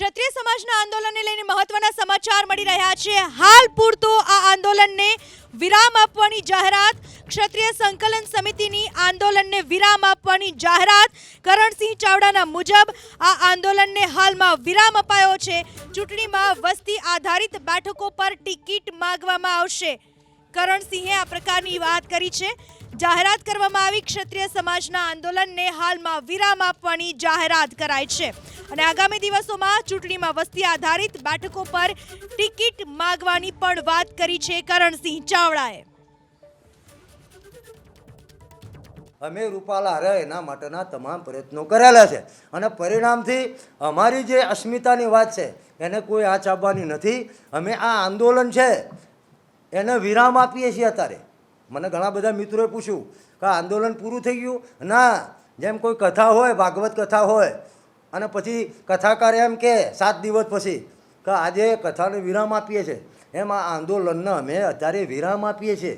ક્ષત્રિય સમાજના આંદોલનને લઈને મહત્વના સમાચાર મળી રહ્યા છે. હાલ પૂરતો આ આંદોલનને વિરામ આપવાની જાહેરાત ક્ષત્રિય સંકલન સમિતિની આંદોલનને વિરામ આપવાની જાહેરાત કરણસિંહ ચાવડાના મુજબ આ આંદોલનને હાલમાં વિરામ અપાયો છે. ચૂંટણીમાં વસ્તી આધારિત બેઠકો પર ટિકિટ માંગવામાં આવશે. કરણસિંહે આ પ્રકારની વાત કરી છે. જાહેરાત કરવામાં આવી ક્ષત્રિય સમાજના આંદોલનને હાલમાં વિરામ આપવાની જાહેરાત કરાઈ છે. અને આગામી દિવસોમાં ચૂંટણીમાં વસ્તી આધારિત બેઠકો પર ટિકિટ માંગવાની પણ વાત કરી છે કરણસિંહ ચાવડાએ. અમે રૂપાલા હરે એના માટેના તમામ પ્રયત્નો કરેલા છે. અને પરિણામથી અમારી જે અસ્મિતાની વાત છે, એને કોઈ આ ચાપવાની નથી. અમે આ આંદોલન છે, એને વિરામ આપીએ છીએ અત્યારે. મને ઘણા બધા મિત્રોએ પૂછ્યું કે આંદોલન પૂરું થઈ ગયું? ના, જેમ કોઈ કથા હોય, ભાગવત કથા હોય અને પછી કથાકાર એમ કે સાત દિવસ પછી કે આજે કથાને વિરામ આપીએ છીએ. એમ આંદોલનને અમે અત્યારે વિરામ આપીએ છીએ.